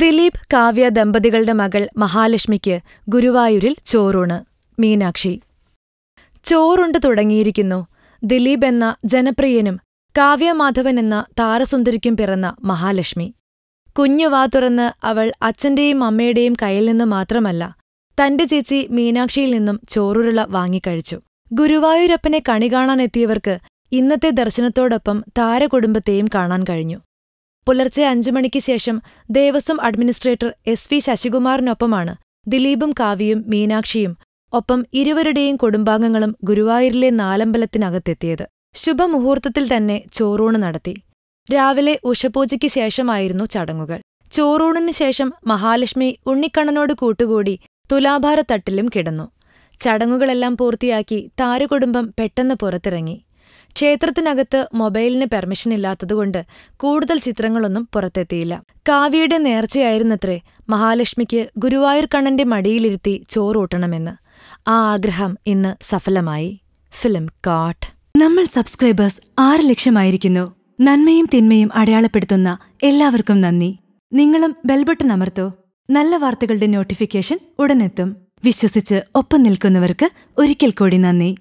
ദിലീപ് കാവ്യ ദമ്പതികളുടെ മകൾ മഹാലക്ഷ്മിക്ക് ഗുരുവായൂരിൽ ചോറൂണ്. മീനാക്ഷി. ചോറുണ്ട് തുടങ്ങിയിരിക്കുന്നു. ദിലീപ് എന്ന ജനപ്രിയനും കാവ്യമാധവൻ എന്ന താരസുന്ദരിക്കും പിറന്ന മഹാലക്ഷ്മി. കുഞ്ഞു വാ തുറന്ന് അവൾ അച്ഛന്റെയും അമ്മയുടെയും കയ്യിൽ നിന്ന് മാത്രമല്ല തന്റെ ചേച്ചി മീനാക്ഷിയിൽ നിന്നും ചോറുരുള വാങ്ങിക്കഴിച്ചു. ഗുരുവായൂരപ്പനെ കണി കാണാനെത്തിയവർക്ക് ഇന്നത്തെ ദർശനത്തോടൊപ്പം താരകുടുംബത്തെയും കാണാൻ കഴിഞ്ഞു. പുലർച്ചെ അഞ്ചു മണിക്ക് ശേഷം ദേവസ്വം അഡ്മിനിസ്ട്രേറ്റർ എസ് വി ശശികുമാറിനൊപ്പമാണ് ദിലീപും കാവ്യയും മീനാക്ഷിയും ഒപ്പം ഇരുവരുടെയും കുടുംബാംഗങ്ങളും ഗുരുവായൂരിലെ നാലമ്പലത്തിനകത്തെത്തിയത്. ശുഭമുഹൂർത്തത്തിൽ തന്നെ ചോറൂണ് നടത്തി. രാവിലെ ഉഷപൂജയ്ക്ക് ശേഷമായിരുന്നു ചടങ്ങുകൾ. ചോറൂണിന് ശേഷം മഹാലക്ഷ്മി ഉണ്ണിക്കണ്ണനോട് കൂട്ടുകൂടി തുലാഭാരത്തട്ടിലും കിടന്നു. ചടങ്ങുകളെല്ലാം പൂർത്തിയാക്കി താരകുടുംബം പെട്ടെന്ന് പുറത്തിറങ്ങി. ക്ഷേത്രത്തിനകത്ത് മൊബൈലിന് പെർമിഷൻ ഇല്ലാത്തതുകൊണ്ട് കൂടുതൽ ചിത്രങ്ങളൊന്നും പുറത്തെത്തിയില്ല. കാവ്യയുടെ നേർച്ചയായിരുന്നത്രേ മഹാലക്ഷ്മിക്ക് ഗുരുവായൂർ കണ്ണന്റെ മടിയിലിരുത്തി ചോറൂട്ടണമെന്ന്. ആ ആഗ്രഹം ഇന്ന് സഫലമായി. ഫിലിം കാട്ട് നമ്മൾ സബ്സ്ക്രൈബേഴ്സ് ആറ് ലക്ഷമായിരിക്കുന്നു. നന്മയും തിന്മയും അടയാളപ്പെടുത്തുന്ന എല്ലാവർക്കും നന്ദി. നിങ്ങളും ബെൽബട്ടൺ അമർത്തോ. നല്ല വാർത്തകളുടെ നോട്ടിഫിക്കേഷൻ ഉടനെത്തും. വിശ്വസിച്ച് ഒപ്പം നിൽക്കുന്നവർക്ക് ഒരിക്കൽ കൂടി നന്ദി.